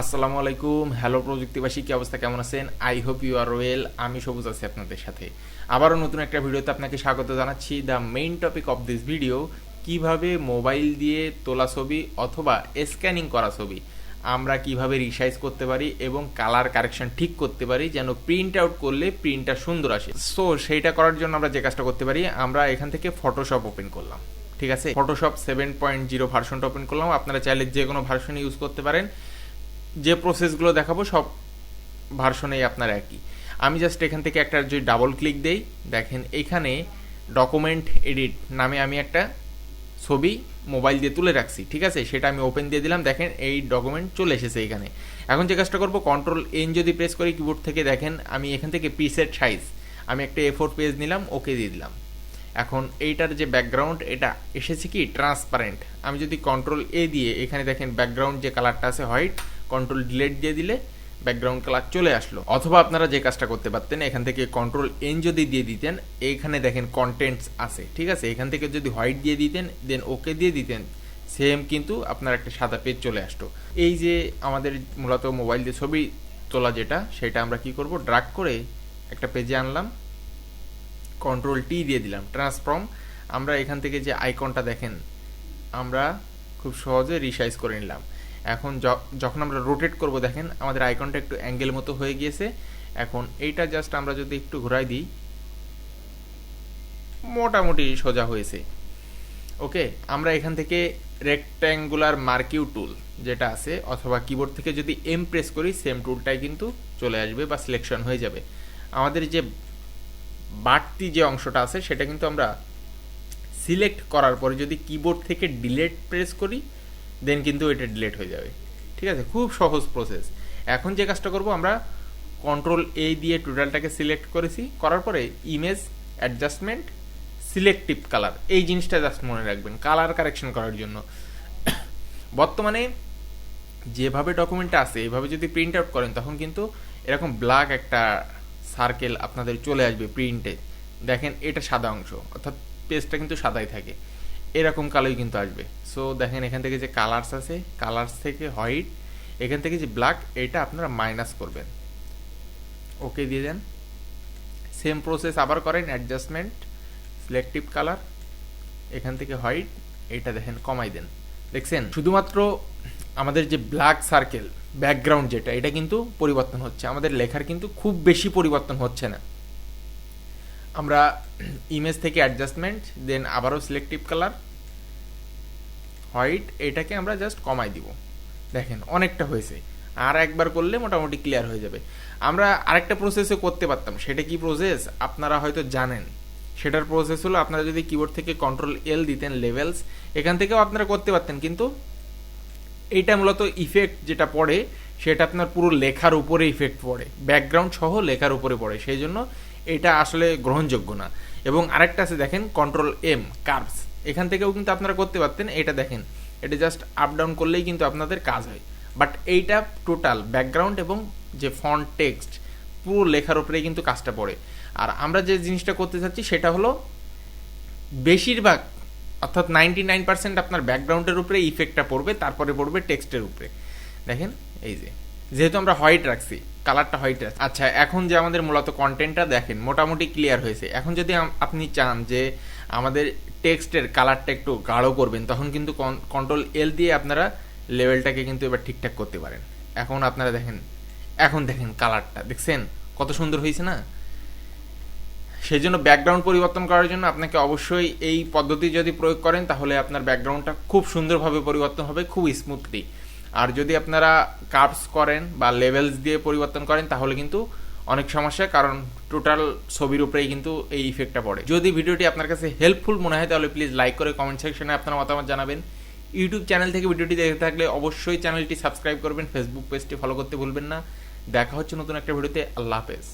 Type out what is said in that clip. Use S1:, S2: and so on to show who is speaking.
S1: আসসালামু আলাইকুম। হ্যালো প্রযুক্তিবাসী, কি অবস্থা? কেমন আছেন? I hope you are well. আমি সবুজ আছি আপনাদের সাথে। আবারও নতুন একটা ভিডিওতে আপনাকে স্বাগত জানাচ্ছি। The main topic of this video, কীভাবে মোবাইল দিয়ে তোলা ছবি অথবা স্ক্যানিং করা ছবি, আমরা কীভাবে রিসাইজ করতে পারি এবং কালার কারেকশন ঠিক করতে পারি, যেন প্রিন্ট আউট করলে প্রিন্টটা সুন্দর আসে। সো, সেইটা করার জন্য আমরা যে কাজটা করতে পারি, আমরা এখান থেকে ফটোশপ ওপেন করলাম। ঠিক আছে? ফটোশপ সেভেন পয়েন্ট জিরো ভার্সনটা ওপেন করলাম। আপনারা চাইলে যে কোনো ভার্সন ইউজ করতে পারেন। যে প্রসেসগুলো দেখাবো সব ভার্সনেই আপনার একই। আমি জাস্ট এখান থেকে একটা যদি ডাবল ক্লিক দেই, দেখেন এখানে ডকুমেন্ট এডিট নামে আমি একটা ছবি মোবাইল দিয়ে তুলে রাখছি, ঠিক আছে? সেটা আমি ওপেন দিয়ে দিলাম, দেখেন এই ডকুমেন্ট চলে এসেছে এখানে। এখন যে কাজটা করব কন্ট্রোল এন যদি প্রেস করি কিবোর্ড থেকে দেখেন আমি এখান থেকে পিসের সাইজ আমি একটা এ ফোর পেজ নিলাম ওকে দিয়ে দিলাম। এখন এইটার যে ব্যাকগ্রাউন্ড এটা এসেছে কি? ট্রান্সপারেন্ট আমি যদি কন্ট্রোল এ দিয়ে, এখানে দেখেন ব্যাকগ্রাউন্ড যে কালারটা আছে হোয়াইট কন্ট্রোল ডিলেট দিয়ে দিলে ব্যাকগ্রাউন্ড কালার চলে আসলো। অথবা আপনারা যে কাজটা করতে পারতেন, এখান থেকে কন্ট্রোল এন যদি দিয়ে দিতেন, এইখানে দেখেন কন্টেন্টস আছে, ঠিক আছে? এখান থেকে যদি হোয়াইট দিয়ে দিতেন দেন ওকে দিয়ে দিতেন সেম কিন্তু আপনার একটা সাদা পেজ চলে আসতো। এই যে আমাদের মূলত মোবাইল দিয়ে ছবি তোলা যেটা, সেটা আমরা কি করব? ড্রাগ করে একটা পেজে আনলাম কন্ট্রোল টি দিয়ে দিলাম ট্রান্সফর্ম আমরা এখান থেকে যে আইকনটা দেখেন, আমরা খুব সহজে রিসাইজ করে নিলাম। এখন যখন আমরা রোটেট করব, দেখেন আমাদের আইকনটা একটু অ্যাঙ্গেল মতো হয়ে গিয়েছে। এখন এইটা জাস্ট আমরা যদি একটু ঘোরাই দিই, মোটামুটি সোজা হয়েছে। ওকে, আমরা এখান থেকে রেক্ট্যাঙ্গুলার মার্কিউ টুল যেটা আছে, অথবা কিবোর্ড থেকে যদি এম প্রেস করি সেম টুলটাই কিন্তু চলে আসবে বা সিলেকশন হয়ে যাবে। আমাদের যে বাড়তি যে অংশটা আছে, সেটা কিন্তু আমরা সিলেক্ট করার পরে যদি কিবোর্ড থেকে ডিলেট প্রেস করি দেন কিন্তু এটা ডিলেট হয়ে যাবে। ঠিক আছে? খুব সহজ প্রসেস এখন যে কাজটা করব, আমরা কন্ট্রোল এ দিয়ে টোটালটাকে সিলেক্ট করেছি। করার পরে ইমেজ অ্যাডজাস্টমেন্ট সিলেক্টিভ কালার এই জিনিসটা জাস্ট মনে রাখবেন কালার কারেকশন করার জন্য। বর্তমানে যেভাবে ডকুমেন্টটা আছে, এভাবে যদি প্রিন্ট আউট করেন, তখন কিন্তু এরকম ব্ল্যাক একটা সার্কেল আপনাদের চলে আসবে প্রিন্টে দেখেন, এটা সাদা অংশ, অর্থাৎ পেজটা কিন্তু সাদাই থাকে। এরকম কালোই কিন্তু আসবে। সো দেখেন এখান থেকে যে কালার্স আছে কালার্স থেকে হোয়াইট এখান থেকে যে ব্ল্যাক এটা আপনারা মাইনাস করবেন। ওকে দিয়ে দেন। সেম প্রসেস আবার করেন অ্যাডজাস্টমেন্ট সিলেক্টিভ কালার এখান থেকে হোয়াইট এটা দেখেন কমাই দেন। দেখছেন? শুধুমাত্র আমাদের যে ব্ল্যাক সার্কেল ব্যাকগ্রাউন্ড যেটা, এটা কিন্তু পরিবর্তন হচ্ছে। আমাদের লেখার কিন্তু খুব বেশি পরিবর্তন হচ্ছে না। আমরা ইমেজ থেকে অ্যাডজাস্টমেন্ট দেন আবারও সিলেক্টিভ কালার হোয়াইট এটাকে আমরা জাস্ট কমাই দিব। দেখেন, অনেকটা হয়েছে। আর একবার করলে মোটামুটি ক্লিয়ার হয়ে যাবে। আমরা আরেকটা প্রসেসে করতে পারতাম। সেটা কি প্রসেস আপনারা হয়তো জানেন। সেটার প্রসেস হলো আপনারা যদি কিবোর্ড থেকে কন্ট্রোল এল দিতেন লেভেলস এখান থেকেও আপনারা করতে পারতেন। কিন্তু এইটা মূলত ইফেক্ট যেটা পড়ে, সেটা আপনার পুরো লেখার উপরে ইফেক্ট পড়ে। ব্যাকগ্রাউন্ড সহ লেখার উপরে পড়ে। সেই জন্য এটা আসলে গ্রহণযোগ্য না। এবং আরেকটা আছে, দেখেন কন্ট্রোল এম কার্ভস এখান থেকেও কিন্তু আপনারা করতে পারতেন, এটা দেখেন, এটা জাস্ট আপ ডাউন করলেই কিন্তু আপনাদের কাজ হয়। বাট এইটা টোটাল ব্যাকগ্রাউন্ড এবং যে ফন্ট টেক্সট পুরো লেখার উপরেই কিন্তু কাজটা পড়ে। আর আমরা যে জিনিসটা করতে চাচ্ছি, সেটা হলো বেশিরভাগ, অর্থাৎ নাইনটি নাইন পার্সেন্ট আপনার ব্যাকগ্রাউন্ডের উপরে ইফেক্টটা পড়বে, তারপরে পড়বে টেক্সটের উপরে। দেখেন, এই যে, যেহেতু আমরা হোয়াইট রাখছি কালারটা হোয়াইট রাখছি আচ্ছা এখন যে আমাদের মূলত কন্টেন্টটা দেখেন, মোটামুটি ক্লিয়ার হয়েছে। এখন যদি আপনি চান যে আমাদের টেক্সটের কালারটা একটু গাঢ় করবেন, তখন কিন্তু কন্ট্রোল এল দিয়ে আপনারা লেভেলটাকে কিন্তু এবার ঠিকঠাক করতে পারেন। এখন আপনারা দেখেন, এখন দেখেন কালারটা দেখছেন? কত সুন্দর হয়েছে না? সেই জন্য ব্যাকগ্রাউন্ড পরিবর্তন করার জন্য আপনাকে অবশ্যই এই পদ্ধতি যদি প্রয়োগ করেন, তাহলে আপনার ব্যাকগ্রাউন্ডটা খুব সুন্দরভাবে পরিবর্তন হবে, খুব স্মুথলি আর যদি আপনারা কার্ভস করেন বা লেভেলস দিয়ে পরিবর্তন করেন, তাহলে কিন্তু অনেক সমস্যা, কারণ টোটাল ছবির উপরেই কিন্তু এই ইফেক্টটা পড়ে। যদি ভিডিওটি আপনার কাছে হেল্পফুল মনে হয়, তাহলে প্লিজ লাইক করে কমেন্ট সেকশনে আপনার মতামত জানাবেন। ইউটিউব চ্যানেল থেকে ভিডিওটি দেখে থাকলে অবশ্যই চ্যানেলটি সাবস্ক্রাইব করবেন। ফেসবুক পেজটি ফলো করতে ভুলবেন না। দেখা হচ্ছে নতুন একটা ভিডিওতে। আল্লাহ হাফেজ।